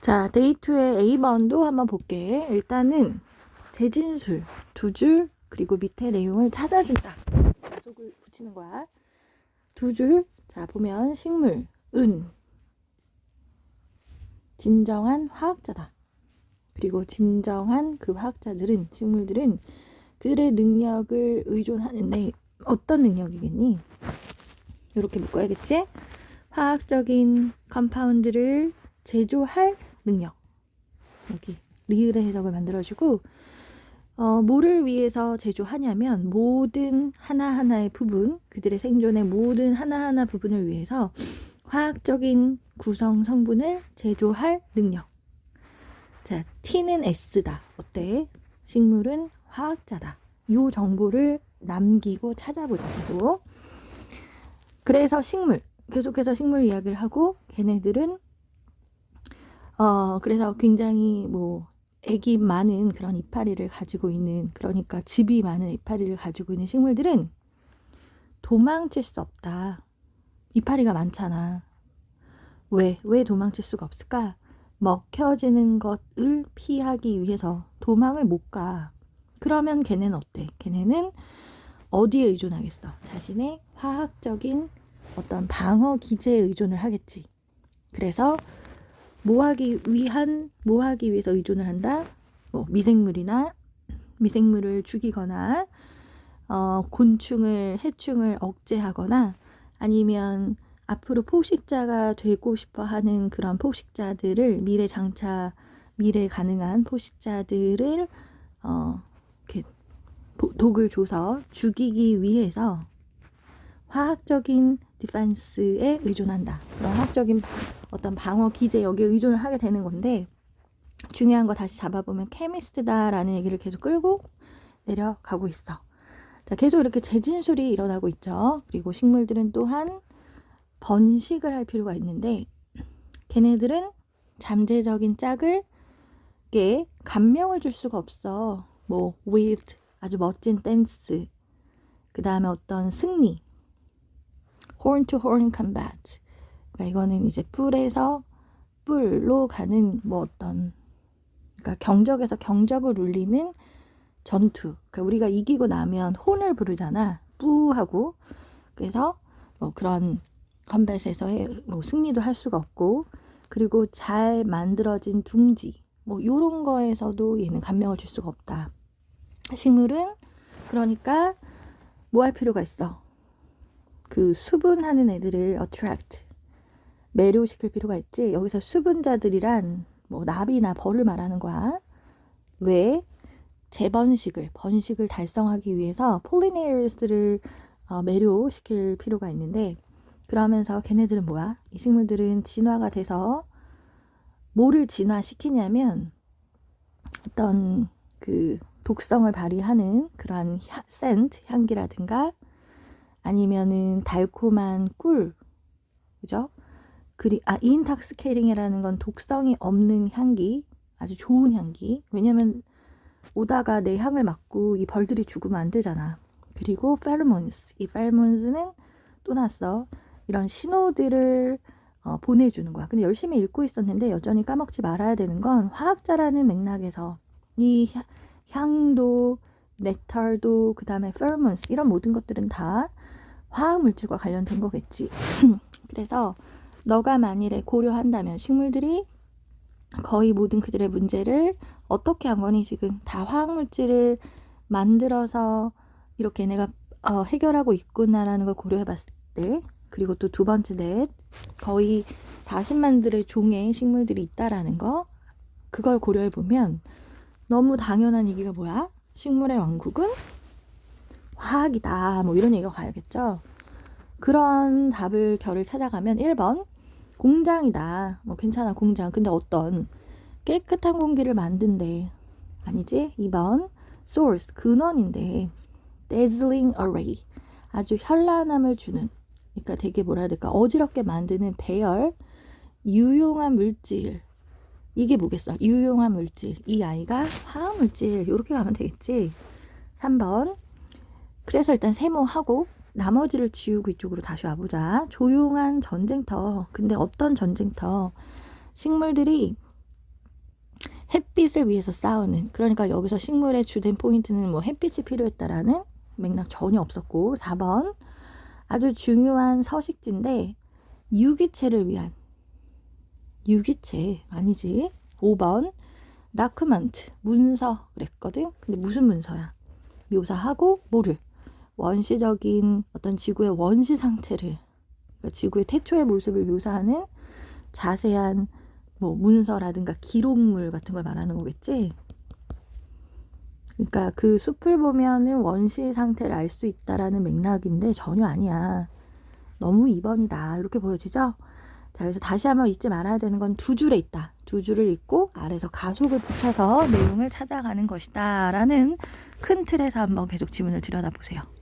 자, 데이트의 A번도 한번 볼게. 일단은 재진술 두 줄, 그리고 밑에 내용을 찾아준다. 속을 붙이는 거야. 두 줄. 자, 보면 식물, 은. 진정한 화학자다. 그리고 진정한 그 화학자들은, 식물들은 그들의 능력을 의존하는데 어떤 능력이겠니? 이렇게 묶어야겠지? 화학적인 컴파운드를 제조할 능력. 여기 리을의 해석을 만들어주고 어, 뭐를 위해서 제조하냐면 모든 하나하나의 부분, 그들의 생존의 모든 하나하나 부분을 위해서 화학적인 구성 성분을 제조할 능력. 자, T는 S다. 어때? 식물은 화학자다. 요 정보를 남기고 찾아보자, 계속. 그래서 식물, 계속해서 식물 이야기를 하고, 걔네들은, 어, 그래서 굉장히 뭐, 액이 많은 그런 이파리를 가지고 있는, 그러니까 즙이 많은 이파리를 가지고 있는 식물들은 도망칠 수 없다. 이파리가 많잖아. 왜? 왜 도망칠 수가 없을까? 먹혀지는 것을 피하기 위해서 도망을 못 가. 그러면 걔네는 어때? 걔네는 어디에 의존하겠어? 자신의 화학적인 어떤 방어 기제에 의존을 하겠지. 그래서 뭐 하기 위한, 뭐 하기 위해서 의존을 한다? 뭐 미생물이나 미생물을 죽이거나 어, 곤충을, 해충을 억제하거나 아니면 앞으로 포식자가 되고 싶어 하는 그런 포식자들을 미래 장차, 미래 가능한 포식자들을 어, 이렇게 독을 줘서 죽이기 위해서 화학적인 디펜스에 의존한다. 그런 화학적인 어떤 방어 기제 여기에 의존을 하게 되는 건데 중요한 거 다시 잡아보면 케미스트다라는 얘기를 계속 끌고 내려가고 있어. 자, 계속 이렇게 재진술이 일어나고 있죠. 그리고 식물들은 또한 번식을 할 필요가 있는데 걔네들은 잠재적인 짝을 게 감명을 줄 수가 없어. 뭐 with 아주 멋진 댄스. 그 다음에 어떤 승리. Horn to horn combat. 그러니까 이거는 이제 뿔에서 뿔로 가는 뭐 어떤 그러니까 경적에서 경적을 울리는 전투. 그러니까 우리가 이기고 나면 혼을 부르잖아. 뿌하고. 그래서 뭐 그런 컴뱃에서의 뭐 승리도 할 수가 없고 그리고 잘 만들어진 둥지 뭐 요런 거에서도 얘는 감명을 줄 수가 없다. 식물은 그러니까 뭐 할 필요가 있어? 그 수분하는 애들을 attract 매료시킬 필요가 있지. 여기서 수분자들이란 뭐 나비나 벌을 말하는 거야. 왜? 재번식을 번식을 달성하기 위해서 폴리네이어스를 어, 매료시킬 필요가 있는데 그러면서 걔네들은 뭐야? 이 식물들은 진화가 돼서 뭐를 진화시키냐면 어떤 그 독성을 발휘하는 그러한 센트 향기라든가 아니면은 달콤한 꿀. 그죠? 그리 아 인탁스케이링이라는 건 독성이 없는 향기. 아주 좋은 향기. 왜냐면 오다가 내 향을 맡고 이 벌들이 죽으면 안 되잖아. 그리고 페르몬스. 이 페르몬스는 또 났어. 이런 신호들을 어, 보내주는 거야. 근데 열심히 읽고 있었는데 여전히 까먹지 말아야 되는 건 화학자라는 맥락에서 이 향도, 넥타르도, 그 다음에 페르몬스 이런 모든 것들은 다 화학 물질과 관련된 거겠지. 그래서 너가 만일에 고려한다면 식물들이 거의 모든 그들의 문제를 어떻게 한 거니 지금 다 화학 물질을 만들어서 이렇게 내가 어, 해결하고 있구나라는 걸 고려해 봤을 때 그리고 또 두 번째 넷 거의 40만 들의 종의 식물들이 있다라는 거 그걸 고려해 보면 너무 당연한 얘기가 뭐야? 식물의 왕국은 화학이다. 뭐 이런 얘기가 가야겠죠. 그런 답을 결을 찾아가면 1번 공장이다. 뭐 괜찮아 공장. 근데 어떤 깨끗한 공기를 만든대. 아니지? 2번 source 근원인데 dazzling array 아주 현란함을 주는 그러니까 되게 뭐라 해야 될까 어지럽게 만드는 배열 유용한 물질 이게 뭐겠어 유용한 물질 이 아이가 화학 물질 이렇게 가면 되겠지 3번 그래서 일단 세모하고 나머지를 지우고 이쪽으로 다시 와보자. 조용한 전쟁터. 근데 어떤 전쟁터? 식물들이 햇빛을 위해서 싸우는. 그러니까 여기서 식물의 주된 포인트는 뭐 햇빛이 필요했다라는 맥락 전혀 없었고 4번. 아주 중요한 서식지인데 유기체를 위한. 유기체 아니지. 5번. 다크먼트. 문서. 그랬거든. 근데 무슨 문서야? 묘사하고 뭐를 원시적인 어떤 지구의 원시 상태를 그러니까 지구의 태초의 모습을 묘사하는 자세한 뭐 문서라든가 기록물 같은 걸 말하는 거겠지. 그러니까 그 숲을 보면은 원시 상태를 알 수 있다라는 맥락인데 전혀 아니야. 너무 2번이다. 이렇게 보여지죠? 자, 그래서 다시 한번 잊지 말아야 되는 건 두 줄에 있다. 두 줄을 읽고 아래서 가속을 붙여서 내용을 찾아가는 것이다. 라는 큰 틀에서 한번 계속 지문을 들여다보세요.